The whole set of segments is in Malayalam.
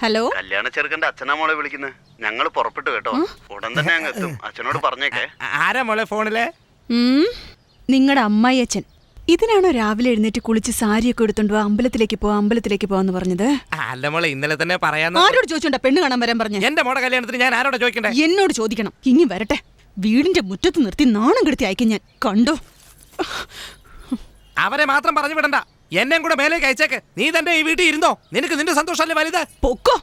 ഹലോ? കല്യാണ ചെറുക്കന്റെ അച്ഛനാ മോളെ വിളിക്കുന്നത് ഞങ്ങൾ പുറപ്പെട്ടു കേട്ടോ. ഉടൻ തന്നെ അങ്ങ് എത്തും. അച്ഛനോട് പറഞ്ഞേക്കേ. ആരാ മോളെ ഫോണിൽ? നിങ്ങളുടെ അമ്മായി അച്ഛൻ. ഇതിനാണോ രാവിലെ എഴുന്നേറ്റ് കുളിച്ച് സാരിയൊക്കെ എടുത്തോണ്ട് വാ അമ്പലത്തിലേക്ക് പോവാ അമ്പലത്തിലേക്ക് പോവാന്ന് പറഞ്ഞത്? അല്ല മോളെ ഇന്നലെ തന്നെ പറയാന്ന് ആരോട് ചോദിച്ചോണ്ട പെണ്ണ് കാണാൻ വരാൻ പറഞ്ഞു? എന്റെ മോടെ കല്യാണത്തിന് ഞാൻ ആരോട് ചോദിക്കണ്ടേ? എന്നോട് ചോദിക്കണം. ഇനി വരട്ടെ. വീടിന്റെ മുറ്റത്ത് നിർത്തി നാണം കെടുത്തി അയക്കും ഞാൻ. കണ്ടോ? അവരെ മാത്രം പറഞ്ഞു വിടണ്ട. എന്നെയും കൂടെ മേലേക്ക് അയച്ചേക്ക്. നീ തന്റെ ഈ വീട്ടിൽ ഇരുന്നോ. നിനക്ക് നിന്റെ സന്തോഷമല്ലേ വലുത്? പൊക്കോ.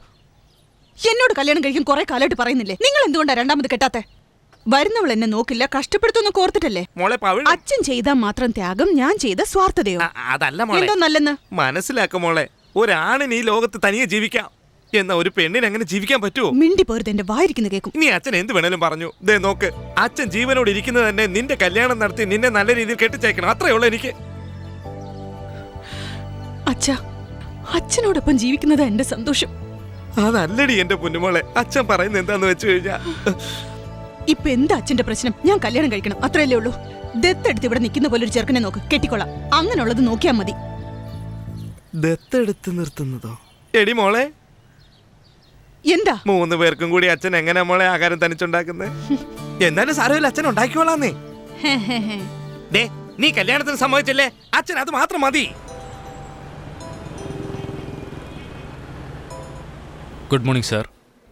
എന്നോട് കല്യാണം കഴിക്കാൻ കുറെ കാലമായിട്ട് പറയുന്നില്ലേ? നിങ്ങൾ എന്തുകൊണ്ടാ രണ്ടാമത് കെട്ടാത്തെ? വരുന്നവൾ എന്നെ നോക്കില്ല കഷ്ടപ്പെടുത്തൊന്നും കോർത്തിട്ടല്ലേ? അച്ഛൻ ചെയ്താൽ മാത്രം ത്യാഗം ഞാൻ ചെയ്ത സ്വാർത്ഥതയോ? അതല്ല എന്തോ നല്ലെന്ന് മനസ്സിലാക്ക മോളെ ഒരാണിന് ഈ ലോകത്ത് തനിയെ ജീവിക്കാം. എന്നാ ഒരു പെണ്ണിന് അങ്ങനെ ജീവിക്കാൻ പറ്റുമോ മിണ്ടി പോരുത് എന്റെ വായിരിക്കുന്ന കേൾക്കും നീ അച്ഛൻ എന്ത് വേണേലും പറഞ്ഞു. ദേ നോക്ക് അച്ഛൻ ജീവനോട് ഇരിക്കുന്നത് തന്നെ നിന്റെ കല്യാണം നടത്തി നിന്നെ നല്ല രീതിയിൽ കെട്ടിച്ചേക്കണം അത്രേ ഉള്ളൂ എനിക്ക്. അച്ഛ അച്ഛനോടൊപ്പം ജീവിക്കുന്നത് എന്റെ സന്തോഷം. അതല്ലടി എന്റെ പൊന്നുമോളെ. അച്ഛൻ പറയുന്നത് എന്താന്ന് വെച്ചു കഴിഞ്ഞാ ഇപ്പൊ എന്താ അച്ഛന്റെ പ്രശ്നം? ഞാൻ കല്യാണം കഴിക്കണം അത്രയല്ലേ ഉള്ളൂ. ദത്തെടുത്ത് ഇവിടെ നിൽക്കുന്ന പോലെ ഒരു ചെറുക്കനെ നോക്ക് കെട്ടിക്കൊള്ളാം അങ്ങനെയുള്ളത് നോക്കിയാൽ മതി. ദത്തെടുത്ത് നിർത്തുന്നതോ? എടി മോളെ എന്താ? മൂന്ന് പേർക്കും കൂടി അച്ഛൻ എങ്ങനെ മോളെ ആഹാരം തനിച്ചുണ്ടാക്കുന്നത് എന്നാലും സാരമില്ല അച്ഛൻ ഉണ്ടാക്കിക്കോളാന്നേ നീ കല്യാണത്തിന് സമ്മതിച്ചില്ലേ? അച്ഛൻ അത് മാത്രം മതി. Good morning sir.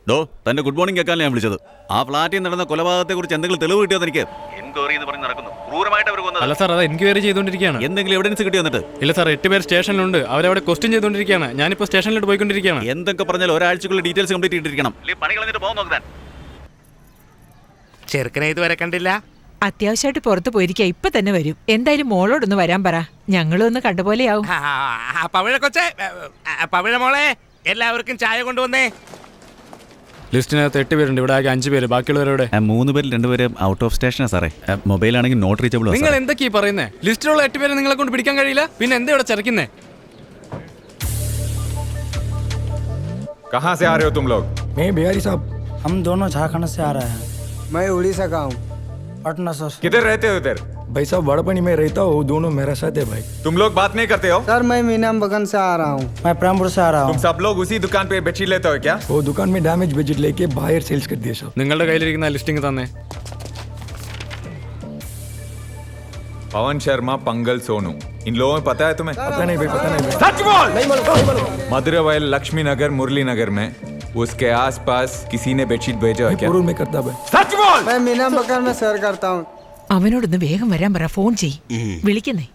ഡോ തന്റെ ഗുഡ് മോർണിംഗ് കേൾക്കാൻ ഞാൻ വിളിച്ചത്? ആ ഫ്ലാറ്റിൽ നടന്ന കൊലപാതകത്തെ കുറിച്ച് എന്തെങ്കിലും തെളിവ് കിട്ടിയോ എനിക്ക് എൻക്വയറി എന്ന് പറഞ്ഞ് നടക്കുന്നു. ക്രൂരമായിട്ട് അവർ കൊന്നത്. അല്ല സാർ അത് എൻക്വയറി ചെയ്തുകൊണ്ടിരിക്കുകയാണ്. എന്തെങ്കിലും എവിഡൻസ് കിട്ടി വന്നിട്ട് ഇല്ല സാർ എട്ട് പേർ സ്റ്റേഷനിലുണ്ട്. അവരവിടെ ക്വസ്റ്റ്യൻ ചെയ്തുകൊണ്ടിരിക്കുകയാണ്. ഞാനിപ്പോൾ സ്റ്റേഷനിലോട്ട് പോയിക്കൊണ്ടിരിക്കുകയാണ്. എന്തൊക്കെ പറഞ്ഞാൽ ഒരാഴ്ചക്കുള്ള ഡീറ്റെയിൽസ് കംപ്ലീറ്റ് ചെയ്തിരിക്കണം പണി കളഞ്ഞിട്ട് പോകാൻ നോക്കാൻ ചെറുക്കനെ ഇതുവരെ കണ്ടില്ല? അത്യാവശ്യമായിട്ട് പുറത്ത് പോയിരിക്കുക ഇപ്പൊ തന്നെ വരും. എന്തായാലും മോളോടൊന്ന് വരാൻ പറ. ഞങ്ങളും ഒന്ന് കണ്ടപോലെയാവും. പവിഴ കൊച്ചേ പവിഴ മോളെ. എല്ലാവർക്കും ചായ കൊണ്ടുവന്നേ ലിസ്റ്റിനകത്ത് എട്ട് പേരുണ്ട് ഇവിടെ ആകെ അഞ്ച് പേര് ബാക്കിയുള്ളവരോടെ ആ, മൂന്ന് പേരിൽ രണ്ടുപേരും ഔട്ട് ഓഫ് സ്റ്റേഷനാ സാറേ മൊബൈൽ ആണെങ്കിൽ നോട്ട് റീച്ചബിൾ നിങ്ങൾ എന്തൊക്കെയാ പറയുന്നേ ലിസ്റ്റിലുള്ള എട്ട് പേരെ നിങ്ങളെ കൊണ്ട് പിടിക്കാൻ കഴിയില്ല പിന്നെ എന്താ ഇവിടെ ചരക്കുന്നേ कहाँ से आ रहे हो तुम लोग मैं बिहारी साहब हम दोनों झारखंड से आ रहे हैं मैं उड़ीसा का हूँ पटना सर किधर रहते हो इधर भाई साहब बड़पनी में रहता हूँ दोनों मेरा साथ है भाई तुम लोग बात नहीं करते हो सर मैं मीनाम बगन से आ रहा हूँ मैं प्रेमपुर से आ रहा तुम हूँ सब लोग उसी दुकान पे बेडशीट लेते हो क्या वो दुकान में डैमेज बजट लेके बाहर सेल्स कर दिया साहब നിങ്ങളുടെ കയ്യിലിരിക്കുന്ന ലിസ്റ്റിംഗ് തന്നെ पवन शर्मा पंगल सोनू इन लोगों में पता है तुम्हें पता नहीं भाई पता नहीं भाई सच बोल नहीं बोलो मधुरवाइल लक्ष्मी नगर मुरली नगर में उसके आसपास किसी ने बेडशीट भेजा है क्या पूर्व में करता भाई सच बोल मैं मीनाम बगन में सैर करता हूँ അവനോടൊന്ന് വേഗം വരാൻ പറ. ഫോൺ ചെയ് വിളിക്കുന്നേ.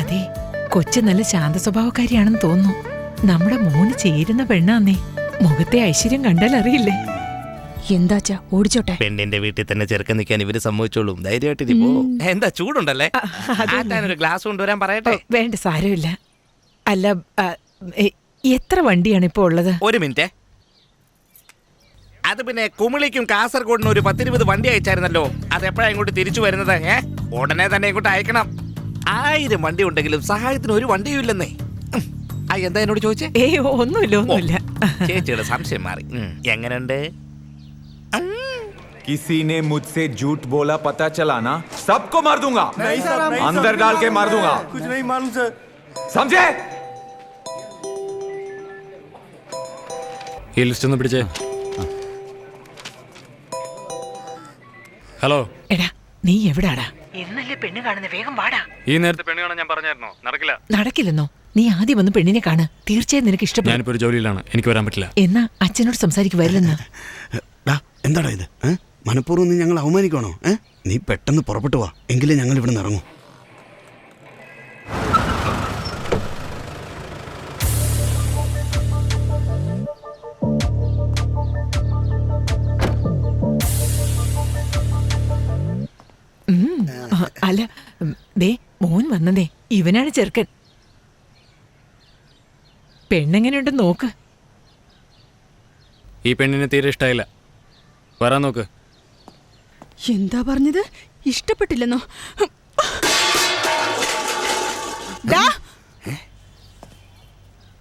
അതെ കൊച്ചു നല്ല ശാന്ത സ്വഭാവക്കാരിയാണെന്ന് തോന്നുന്നു. നമ്മുടെ മോന് ചേരുന്ന പെണ്ണാന്നേ. മുഖത്തെ ഐശ്വര്യം കണ്ടാൽ അറിയില്ലേ എന്താച്ചാ? ഓടിച്ചോട്ടെ. പെണ്ണിന്റെ വീട്ടിൽ തന്നെ ചെറുക്കൻ നിൽക്കാൻ ഇവർ സമ്മതിച്ചോളും. ധൈര്യമായിട്ട് പോ. എന്താ ചൂടുണ്ടല്ലേ? ഒരു ഗ്ലാസ് കൊണ്ടുവരാൻ പറയട്ടെ? വേണ്ട സാരമില്ല. അല്ല എത്ര വണ്ടിയാണ് ഇപ്പൊ ഉള്ളത്? ഒരു മിനിറ്റ്. അത് പിന്നെ കുമിളിക്കും കാസർഗോഡിനും ഒരു പത്തിരുപത് വണ്ടി അയച്ചായിരുന്നല്ലോ. അത് എപ്പോഴാ ഇങ്ങോട്ട് തിരിച്ചു വരുന്നത് ഏ? ഉടനെ തന്നെ ഇങ്ങോട്ട് അയക്കണം. ആയിരം വണ്ടി ഉണ്ടെങ്കിലും സഹായത്തിന് ഒരു വണ്ടിയും ഇല്ലെന്നേ. ആ എന്താ എന്നോട് ചോദിച്ചേ? ഒന്നുമില്ല ഒന്നുമില്ല. ചേച്ചിയുടെ സംശയം മാറി. എങ്ങനെയുണ്ട്? किसी ने मुझसे झूठ बोला पता चला ना सबको मार दूंगा अंदर डाल के मार दूंगा कुछ नहीं मालूम सर समझे ഈ ലിസ്റ്റ് ഒന്ന് പിടിച്ചേ ഹലോ എടാ നീ എവിടാടാ എന്നല്ലേ പെണ്ണ് കാണുന്ന വേഗം വാടാ ഈ നേരത്തെ പെണ്ണ് കാണാൻ ഞാൻ പറഞ്ഞായിരുന്നോ നടക്കില്ല നടക്കില്ലെന്നോ നീ ആദ്യം വന്ന് പെണ്ണിനെ കാണ് തീർച്ചയായും നിനക്ക് ഇഷ്ടപ്പെടും ഞാനിപ്പോ ഒരു ജോലിയിലാണ് എനിക്ക് വരാൻ പറ്റില്ല എന്നാ അച്ഛനോട് സംസാരിക്ക് വരില്ലെന്ന് ഡാ എന്താടാ ഇത് ഏ? മനഃപൂർവം നീ ഞങ്ങൾ അവമാനിക്കണോ ഏ? നീ പെട്ടെന്ന് പുറപ്പെട്ടു വാ. എങ്കിലേ ഞങ്ങൾ ഇവിടെ നിന്ന് ഇറങ്ങും അല്ല ദേ മോൻ വന്നതേ. ഇവനാണ് ചെറുക്കൻ. പെണ്ണെങ്ങനെയുണ്ടെന്ന് നോക്ക്. ഈ പെണ്ണിനെ തീരെ ഇഷ്ടമായില്ല വരാൻ നോക്ക്. എന്താ പറഞ്ഞത്? ഇഷ്ടപ്പെട്ടില്ലെന്നോ?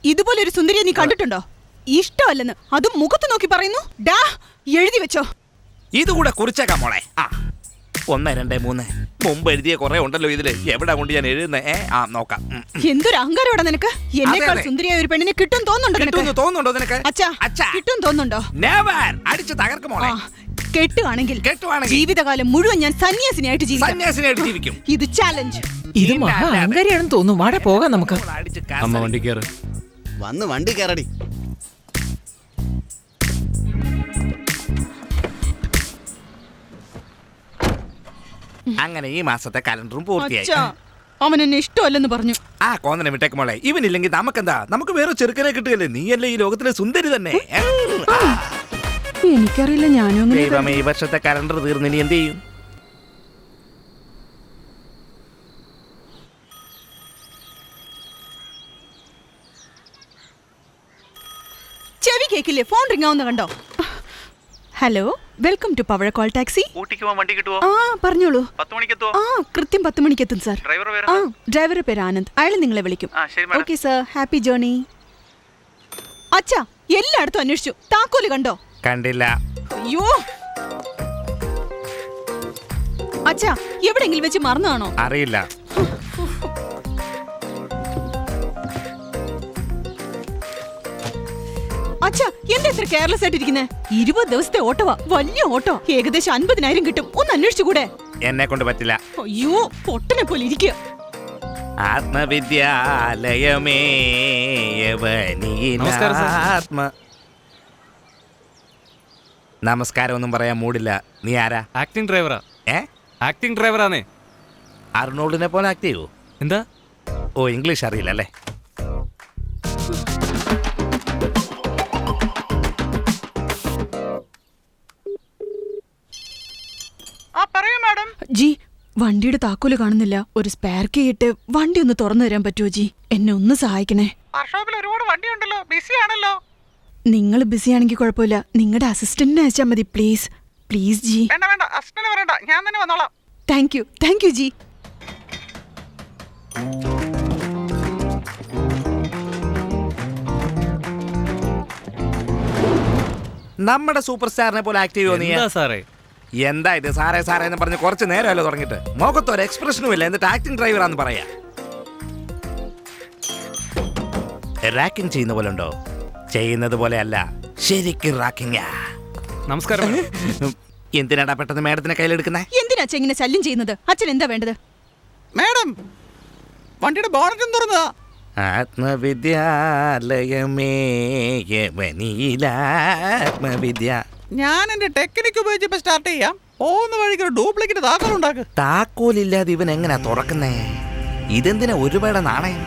ഇതുപോലെ ഒരു സുന്ദരിയെ നീ കണ്ടിട്ടുണ്ടോ? ഇഷ്ടമല്ലെന്ന്. അതും മുഖത്ത് നോക്കി പറയുന്നു. ഡാ എഴുതി വെച്ചോ. ഇതുകൂടെ കുറിച്ചേക്കാം മോളെ. ആ. ഒന്ന് രണ്ട് മൂന്ന്. മുമ്പ് എഴുതിയ കുറെ ഉണ്ടല്ലോ ഇതിൽ. എവിടെ കൊണ്ട് ഞാൻ എഴുതുന്നേ? ഏ ആ നോക്കാം. ഉം. എന്തൊരു അഹങ്കാരം നിനക്ക്? എന്നേക്കാൾ അതെ. സുന്ദരിയായ ഒരു പെണ്ണിനെ കിട്ടും തോന്നുന്നുണ്ടോ കിട്ടുമെന്ന് നിനക്ക് തോന്നുന്നുണ്ടോ നിനക്ക്? അച്ഛാ അച്ഛാ. കിട്ടും തോന്നുന്നുണ്ടോ? നെവർ അടിച്ച് തകർക്ക് മോളെ. ആ കെട്ടുവാണെങ്കിൽ കെട്ടുവാണെങ്കിൽ ജീവിതകാലം മുഴുവൻ ഞാൻ സന്യാസിനിയായിട്ട് ജീവിക്കാം. സന്യാസിനായിട്ട് ജീവിക്കും. ഇത് ചാലഞ്ച് ഇത് മഹാ അഹങ്കാരിയാണെന്ന് തോന്നുന്നു. വാടെ പോകാം നമുക്ക്. അമ്മ വണ്ടി കയറ്. വന്ന് വണ്ടി കയറടി. അങ്ങനെ ഈ മാസത്തെ കലണ്ടറും പൂർത്തിയായി. അച്ഛാ അവൻ എന്നെ ഇഷ്ടമല്ലെന്ന് പറഞ്ഞു. ആ കോന്നനെ വിട്ടേക്ക് മോളെ. ഇവനില്ലെങ്കിൽ നമുക്കെന്താ? നമുക്ക് വേറെ ചെറുക്കനെ കിട്ടുകയല്ലേ? നീയല്ലേ ഈ ലോകത്തിലെ സുന്ദരി തന്നെ? ആ. എനിക്കറിയില്ല ഞാനും അങ്ങനെ ദൈവമേ ഈ വർഷത്തെ കലണ്ടർ തീർന്നിനി എന്ത് ചെയ്യും? ചെവി കേക്കില്ലേ? ഫോൺ റിംഗ് ആവുന്ന കണ്ടോ? ഹലോ വെൽക്കം ടു പവഴ കോൾ ടാക്സി. ഊട്ടിക്ക് പോകാൻ വണ്ടി കിട്ടുമോ ആ പറഞ്ഞോളൂ. പത്ത് മണിക്ക് എത്തുമോ ആ കൃത്യം പത്ത് മണിക്ക് എത്തും സാർ. ഡ്രൈവർ ആ ഡ്രൈവറുടെ പേര് ആനന്ദ്. അയാൾ നിങ്ങളെ വിളിക്കും. ആ ശരി ഓക്കെ സാർ ഹാപ്പി ജേർണി അച്ഛാ എല്ലായിടത്തും അന്വേഷിച്ചു. താക്കോൽ കണ്ടോ? കണ്ടില്ല. അയ്യോ. അച്ഛാ എവിടെങ്കിലും വെച്ച് മറന്നാണോ അറിയില്ല. അച്ഛാ എന്താ ഇത്ര കെയർലെസ് ആയിട്ടിരിക്കുന്നേ? ഇരുപത് ദിവസത്തെ ഓട്ടവാ. വലിയ ഓട്ടോ. ഏകദേശം അൻപതിനായിരം കിട്ടും. ഒന്ന് അന്വേഷിച്ചുകൂടെ എന്നെ കൊണ്ട് പറ്റില്ല. അയ്യോ പൊട്ടനെ പോലെ ഇരിക്കുക ആത്മവിദ്യാലയമേ ആത്മ നമസ്കാരം ഒന്നും പറയാൻ മൂടില്ല. നീ ആരാ? ആക്ടിംഗ് ഡ്രൈവറാ ഏ? ആക്ടിംഗ് ഡ്രൈവറാണേ അർണോൾഡിനെ പോലെ ആക്ട് ചെയ്യൂ? എന്താ? ഓ ഇംഗ്ലീഷ് അറിയില്ല അല്ലേ? ജി വണ്ടിയുടെ താക്കോൽ കാണുന്നില്ല. ഒരു സ്പെയർ കീ ഇട്ട് വണ്ടി ഒന്ന് തുറന്നു തരാൻ പറ്റുമോ ജി? എന്നെ ഒന്ന് സഹായിക്കണേ. വർക്ക്ഷോപ്പിൽ ഒരുപാട് വണ്ടിയുണ്ടല്ലോ. ബിസി ആണല്ലോ. നിങ്ങൾ ബിസി ആണെങ്കിൽ കുഴപ്പമില്ല. നിങ്ങളുടെ അസിസ്റ്റന്റിനെ അയച്ചാൽ മതി പ്ലീസ് പ്ലീസ് ജി വേണ്ട വേണ്ട അസിസ്റ്റന്റ് ഞാൻ തന്നെ വന്നോളാം. Thank you thank you ji നമ്മുടെ സൂപ്പർ സ്റ്റാറിനെ പോലെ ആക്ട് ചെയ്യുമോ നീ? എന്താ സാറേ? എന്താ ഇത്? സാറേ സാറേ എന്ന് പറഞ്ഞ് കുറച്ച് നേരമല്ലോ തുടങ്ങിയിട്ട്. മുഖത്ത് ഒരു എക്സ്പ്രഷനും ഇല്ല. എന്നിട്ട് ആക്ടിംഗ് ഡ്രൈവറാന്ന് പറയാ. റാക്കിംഗ് ചെയ്യുന്ന പോലെ ഉണ്ടോ? ചെയ്യുന്നത് പോലെയല്ല. ശരിക്കും റാക്കിങ്ങാ നമസ്കാരം. എന്തിനാടാ പെട്ടെന്ന് മേഡത്തിനെ കയ്യിലെടുക്കുന്നേ? എന്തിനാ അച്ഛൻ ഇങ്ങനെ ശല്യം ചെയ്യുന്നത്? അച്ഛൻ എന്താ വേണ്ടത്? മാഡം വണ്ടിയുടെ ബോണറ്റും തുറന്നതാ. ആത്മവിദ്യാലയമേ യവനീലാത്മവിദ്യ ഞാൻ എന്റെ ടെക്നിക്ക് ഉപയോഗിച്ച് ഇപ്പൊ സ്റ്റാർട്ട് ചെയ്യാം. പോകുന്ന വഴിക്ക് ഒരു ഡ്യൂപ്ലിക്കേറ്റ് താക്കോൽ ഉണ്ടാക്കുക താക്കോലില്ലാതെ ഇവൻ എങ്ങനെയാ തുറക്കുന്നേ? ഇതെന്തിനാ ഒരുപാട് നാണയം?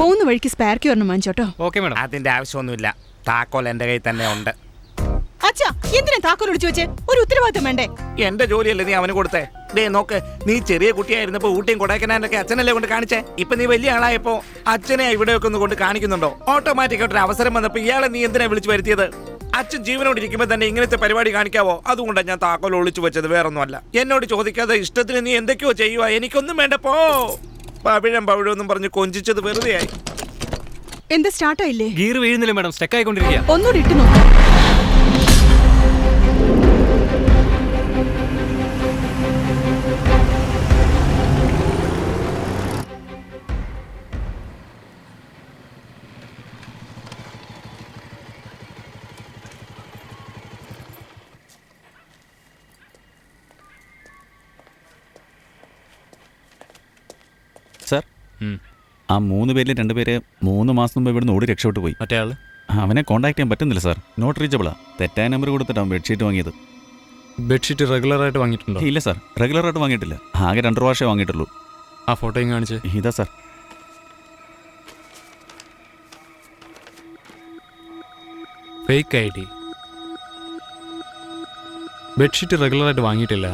പോകുന്ന വഴിക്ക് സ്പെയർ കീ ഒരെണ്ണം വാങ്ങിച്ചോട്ടോ ഓക്കെ മാഡം അതിന്റെ ആവശ്യമൊന്നുമില്ല. താക്കോൽ എന്റെ കയ്യിൽ തന്നെ ഉണ്ട്. അച്ഛാ എന്തിനാ താക്കോൽ ഒളിച്ചു വെച്ചേ? ഒരു ഉത്തരവാദിത്തം വേണ്ടേ? എന്റെ ജോലിയല്ലേ നീ അവന് കൊടുത്തേ? ദേ നോക്ക് നീ ചെറിയ കുട്ടിയായിരുന്നപ്പോ ഊട്ടിയും കൊടൈക്കനാലൊക്കെ അച്ഛനല്ലേ കൊണ്ട് കാണിച്ചേ? ഇപ്പൊ നീ വലിയ ആളായപ്പോ അച്ഛനെ ഇവിടെയൊക്കെ ഒന്ന് കൊണ്ട് കാണിക്കുന്നുണ്ടോ? ഓട്ടോമാറ്റിക് ആയിട്ട് ഒരു അവസരം വന്നപ്പോ ഇയാളെ നീ എന്തിനാ വിളിച്ചു വരുത്തിയത്? അച്ഛൻ ജീവനോട് ഇരിക്കുമ്പോൾ തന്നെ ഇങ്ങനത്തെ പരിപാടി കാണിക്കാവോ? അതുകൊണ്ടാണ് ഞാൻ താക്കോൽ ഒളിച്ചു വെച്ചത് വേറൊന്നുമല്ല. എന്നോട് ചോദിക്കാതെ ഇഷ്ടത്തിന് നീ എന്തൊക്കെയോ ചെയ്യുക എനിക്കൊന്നും വേണ്ട പോ. പവിഴം പവിഴം പറഞ്ഞ് കൊഞ്ചിച്ചത് വെറുതെയായി. എന്താ സ്റ്റാർട്ടായില്ലേ? ഗീർ വീഴുന്നില്ല മാഡം. സ്റ്റക്ക് ആയിക്കൊണ്ടിരിക്കുക ഒന്നുകൂടി ഇട്ട് നോക്കാം. ആ മൂന്ന് പേരിൽ രണ്ടുപേര് മൂന്ന് മാസം മുമ്പ് ഇവിടുന്ന് ഓടി രക്ഷപ്പെട്ടു പോയി. മറ്റേ ആൾ? അവനെ കോൺടാക്ട് ചെയ്യാൻ പറ്റുന്നില്ല സാർ. നോട്ട് റീച്ചബിളാ തെറ്റായ നമ്പർ കൊടുത്തിട്ടാണ് ബെഡ്ഷീറ്റ് വാങ്ങിയത്. ബെഡ്ഷീറ്റ് റെഗുലർ ആയിട്ട് വാങ്ങിയിട്ടുണ്ടോ? ഇല്ല സാർ. റെഗുലർ ആയിട്ട് വാങ്ങിയിട്ടില്ല. ആകെ രണ്ട് പ്രാവശ്യമേ വാങ്ങിയിട്ടുള്ളൂ. ആ ഫോട്ടോയും കാണിച്ച്? ഇതാ sir. Fake I D bedsheet regular ആയിട്ട് വാങ്ങിയിട്ടില്ല.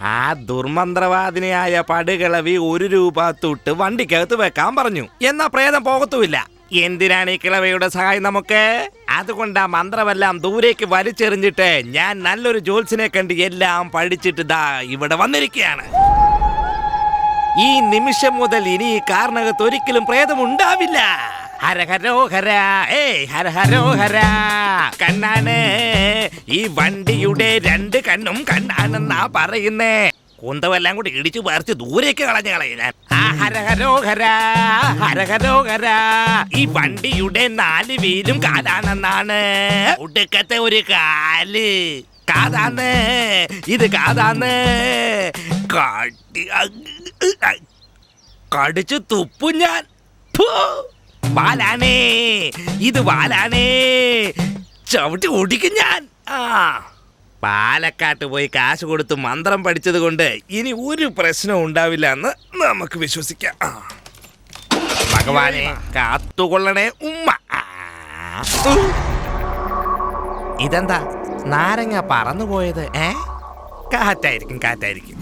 ആ ദുർമന്ത്രവാദിനിയായ പടുകിളവി ഒരു രൂപ തൊട്ട് വണ്ടിക്കകത്ത് വെക്കാൻ പറഞ്ഞു. എന്നാ പ്രേതം പോകത്തുമില്ല. എന്തിനാണ് ഈ കിളവയുടെ സഹായം നമുക്ക്? അതുകൊണ്ട് ആ മന്ത്രമെല്ലാം ദൂരേക്ക് വലിച്ചെറിഞ്ഞിട്ട് ഞാൻ നല്ലൊരു ജോത്സിനെ കണ്ട് എല്ലാം പഠിച്ചിട്ട് ദാ ഇവിടെ വന്നിരിക്കുകയാണ്. ഈ നിമിഷം മുതൽ ഇനി ഈ കാറിനകത്ത് ഒരിക്കലും പ്രേതമുണ്ടാവില്ല. ഹരഹരോ ഹര ഏ ഹരഹരോഹര കണ്ണാണ് ഈ വണ്ടിയുടെ രണ്ട് കണ്ണും കണ്ണാണെന്നാ പറയുന്നേ. കുന്തമെല്ലാം കൂടി ഇടിച്ചു പറിച്ച് ദൂരേക്ക് കളഞ്ഞു ഞാൻ. ആ ഹരഹരോഹര ഹരഹരോഹര ഈ വണ്ടിയുടെ നാല് വീലും കാതാണെന്നാണ്. ഒടുക്കത്തെ ഒരു കാൽ. കാതാന്ന് ഇത് കാതാന്ന്. കാട്ടി കടിച്ചു തുപ്പു ഞാൻ! വാലാനേ ഇത് വാലാനേ ചവിട്ടി ഓടിക്കും ഞാൻ. ആ. പാലക്കാട്ട് പോയി കാശ് കൊടുത്ത് മന്ത്രം പഠിച്ചത് കൊണ്ട് ഇനി ഒരു പ്രശ്നവും ഉണ്ടാവില്ല എന്ന് നമുക്ക് വിശ്വസിക്കാം. ഭഗവാനെ കാത്തുകൊള്ളണേ ഉമ്മ. ഇതെന്താ? നാരങ്ങ പറന്നുപോയത് ഏ? കാറ്റായിരിക്കും കാറ്റായിരിക്കും?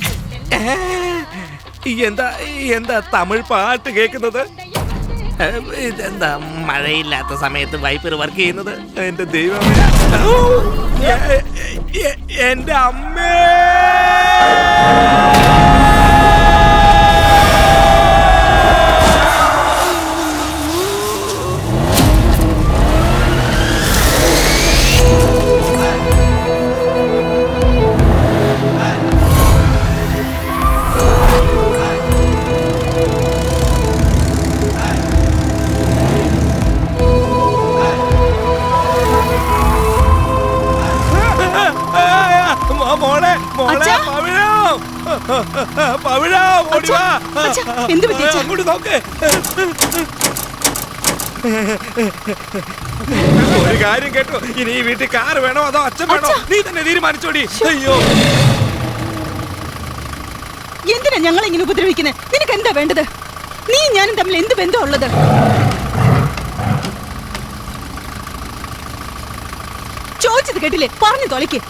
എന്താ എന്താ തമിഴ് പാട്ട് കേൾക്കുന്നത്? ഇതെന്താ മഴയില്ലാത്ത സമയത്ത് വൈപ്പർ വർക്ക് ചെയ്യുന്നത്? എന്റെ ദൈവമേ. എന്റെ അമ്മേ! നോക്ക്. ഒരു കാര്യം കേട്ടോ. ഇനി ഈ വീട്ടിൽ കാർ വേണോ അതോ അച്ഛൻ വേണോ? നീ തന്നെ തീരുമാനിച്ചോടി. അയ്യോ. എന്തിനാ ഞങ്ങൾ ഇങ്ങനെ ഉപദ്രവിക്കുന്നത് നിനക്ക് എന്താ വേണ്ടത്? നീ ഞാനും തമ്മിൽ എന്ത് ബന്ധം ഉള്ളത്? ചോദിച്ചത് കേട്ടില്ലേ? പറഞ്ഞു തൊലയ്ക്ക്.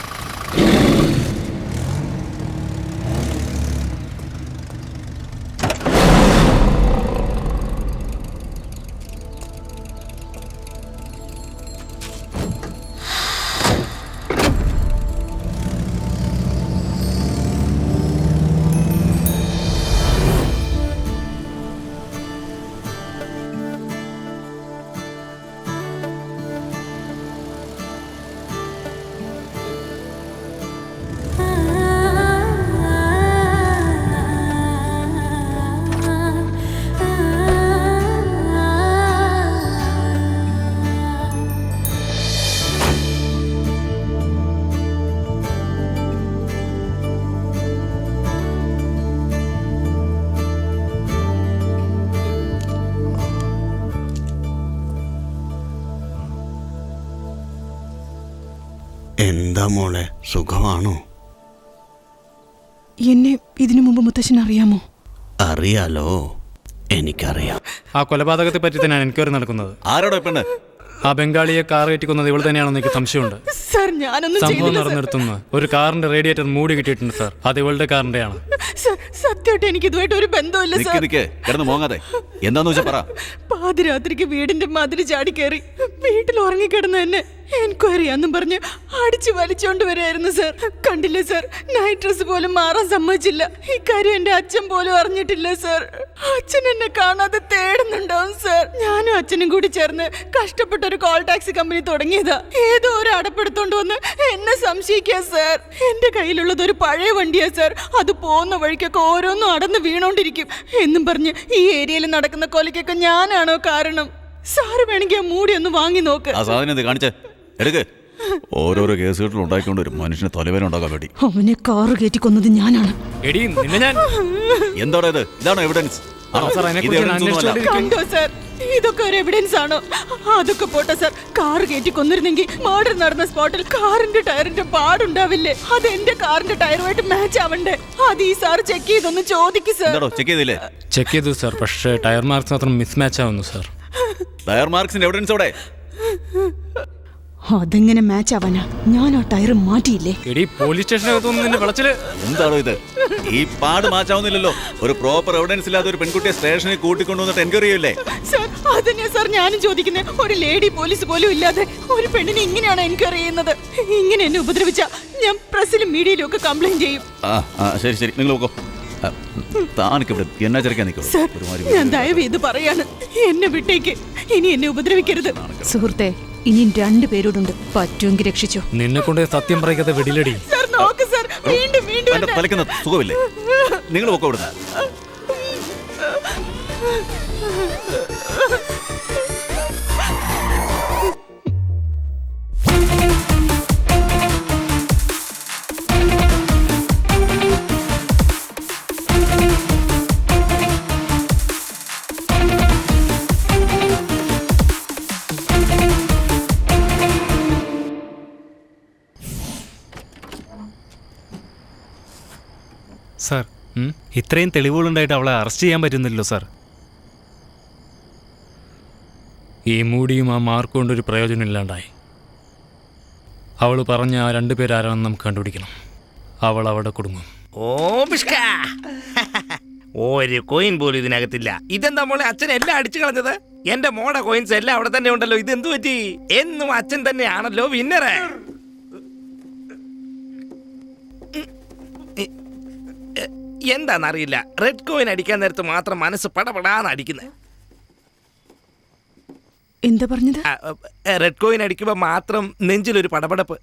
എന്താ മോളെ? സുഖമാണോ? എന്നെ ഇതിനു മുമ്പ് മുത്തശ്ശൻ അറിയാമോ? അറിയാലോ. എനിക്കറിയാം. ആ കൊലപാതകത്തെ പറ്റി തന്നെയാണ് എൻക്വയറി നടക്കുന്നത്. ആരോടെ പെണ്ണ്? ആ ബംഗാളിയെ കാർ കയറ്റിക്കുന്നത് ഇവൾ തന്നെയാണെന്ന് എനിക്ക് സംശയമുണ്ട്. സാർ ഞാനൊന്നും സംഭവം ചെയ്തില്ല സർ. നടന്നിടത്തുനിന്ന് ഒരു കാറിന്റെ റേഡിയേറ്റർ മൂടി കിട്ടിയിട്ടുണ്ട് സാർ. അത് ഇവളുടെ കാറിന്റെയാണ്. ആണ് സത്യമായിട്ട് എനിക്ക് ഇതുമായിട്ട് ഒരു ബന്ധമില്ല നിക്ക് സാർ. നിക്ക്. കിടന്ന് മോങ്ങാതെ. എന്താന്ന് വെച്ചാ പറ. പാതിരാത്രിക്ക് വീടിന്റെ മതിൽ ചാടി കയറി വീട്ടിൽ ഉറങ്ങിക്കിടന്ന് എന്നെ എൻക്വയറി എന്നും പറഞ്ഞ് അടിച്ചു വലിച്ചോണ്ട് വരായിരുന്നു സാർ. കണ്ടില്ലേ സാർ? നൈറ്റ് ഡ്രസ് പോലും മാറാൻ സമ്മതിച്ചില്ല. ഇക്കാര്യം എന്റെ അച്ഛൻ പോലും അറിഞ്ഞിട്ടില്ല സർ. അച്ഛൻ എന്നെ കാണാതെ തേടുന്നുണ്ടാവും സർ. ഞാനും അച്ഛനും കൂടി ചേർന്ന് കഷ്ടപ്പെട്ട ഒരു കോൾ ടാക്സി കമ്പനി തുടങ്ങിയതാ. ഏതോ ഒരു അടപ്പെടുത്തോണ്ട് വന്ന് എന്നെ സംശയിക്കുക സർ. എന്റെ കയ്യിലുള്ളത് ഒരു പഴയ വണ്ടിയാ സർ. അത് പോകുന്ന വഴിക്കൊക്കെ ഓരോന്നും അടന്ന് വീണോണ്ടിരിക്കും. എന്നും പറഞ്ഞ് ഈ ഏരിയയിൽ നടക്കുന്ന കൊലയ്ക്കൊക്കെ ഞാനാണോ കാരണം? സാറ് വേണമെങ്കിൽ ആ മൂടി ഒന്ന് വാങ്ങി നോക്ക്. ആ സാധനം എടുക്ക്. ഓരോരോ കേസുകളിൽ ഉണ്ടാക്കിക്കൊണ്ട് ഒരു മനുഷ്യന് തൊലവേന ഉണ്ടാക്കാൻ വേണ്ടി. അവനെ കാറ് കയറ്റി കൊന്നത് ഞാനാണ്. എടി നിന്നെ ഞാൻ എന്താടാ ഇത്? ഇതാണോ എവിഡൻസ് കണ്ടോ സാർ? ഇതൊക്കെ ഒരു എവിഡൻസ് ആണോ? അതൊക്കെ പോട്ടെ സാർ. കാർ കയറ്റി കൊന്നിരുന്നെങ്കിൽ മർഡർ നടന്ന സ്പോട്ടിൽ കാറിന്റെ ടയറിന്റെ പാടുണ്ടാവില്ലേ? അത് എന്റെ കാറിന്റെ ടയറുമായിട്ട് മാച്ച് ആവണ്ടേ? അത് ഈ സാർ ചെക്ക് ചെയ്തൊന്ന് ചോദിക്ക് സാർ. എന്താടോ ചെക്ക് ചെയ്തില്ലേ? ചെക്ക് ചെയ്തു സാർ. പക്ഷേ ടയർ മാർക്സ് മാത്രം മിസ്മാച്ച് ആവുന്നു സാർ. ടയർ മാർക്സിന്റെ എവിഡൻസ് അവിടെ അതെങ്ങനെ മാച്ച് ആവാനാ? ഞാൻ ആ ടയർ മാറ്റിയില്ലേ? എടി പോലീസ് സ്റ്റേഷനകത്തൊന്നും നിന്റെ വിളച്ചിൽ. എന്താണോ ഇത്? ഈ പാട് മാച്ചാവുന്നില്ലല്ലോ. ഒരു പ്രോപ്പർ എവിഡൻസ് ഇല്ലാതെ ഒരു പെൺകുട്ടിയെ സ്റ്റേഷനിൽ കൂട്ടിക്കൊണ്ടുവന്നിട്ട് എൻക്വയറി ചെയ്യില്ലേ? സർ അതന്നെ സാർ ഞാനും ചോദിക്കുന്നത് ഒരു ലേഡി പോലീസ് പോലും ഇല്ലാതെ ഒരു പെണ്ണിനെ ഇങ്ങനെയാണ് എൻക്വയറി ചെയ്യുന്നത്? ഇങ്ങനെ എന്നെ ഉപദ്രവിച്ച ഞാൻ പ്രസിലും മീഡിയയിലും ഒക്കെ കംപ്ലൈന്റ് ചെയ്യും. ആ ആ ശരി ശരി. നിങ്ങൾ നോക്കോ. താനൊക്കെ ഇവിടെ എന്നാ ചെറുക്കാൻ നിൽക്കും ഞാൻ ദയവ് ഇത് പറയാണ്. എന്നെ വിട്ടേക്ക്. ഇനി എന്നെ ഉപദ്രവിക്കരുത്. സുഹൃത്തെ ഇനിയും രണ്ടു പേരോടുണ്ട് പറ്റുമെങ്കിൽ രക്ഷിച്ചു. നിന്നെ കൊണ്ട് സത്യം പറയാതെ വെടിലടി സാർ നോക്ക് സാർ. വീണ്ടും വീണ്ടും സുഖമില്ലേ? നിങ്ങൾ ഇവിടുന്ന് സാർ? ഇത്രയും തെളിവുകളുണ്ടായിട്ട് അവളെ അറസ്റ്റ് ചെയ്യാൻ പറ്റുന്നില്ലല്ലോ സാർ. ഈ മൂടിയും ആ മാർക്കും കൊണ്ടൊരു പ്രയോജനം ഇല്ലാണ്ടായി. അവൾ പറഞ്ഞ ആ രണ്ടുപേരാരാണെന്ന് നമുക്ക് കണ്ടുപിടിക്കണം. അവൾ അവിടെ കുടുങ്ങും ഓ ബിഷ്ക ഒരു കോയിൻ പോലും ഇതിനകത്തില്ല. ഇതെന്താ മോളെ അച്ഛൻ എല്ലാം അടിച്ചു കളഞ്ഞത്? എന്റെ മോടെ കോയിൻസ് എല്ലാം അവിടെ തന്നെ ഉണ്ടല്ലോ. ഇത് എന്തു പറ്റി? എന്നും അച്ഛൻ തന്നെയാണല്ലോ വിന്നറ് എന്താണെന്നറിയില്ല റെഡ് കോയിൻ അടിക്കാൻ നേരത്ത് മാത്രം മനസ്സ് പടപടാന്ന് അടിക്കുന്നത് എന്താ പറഞ്ഞത്? റെഡ് കോയിൻ അടിക്കുമ്പോൾ മാത്രം നെഞ്ചിലൊരു പടപടപ്പ്.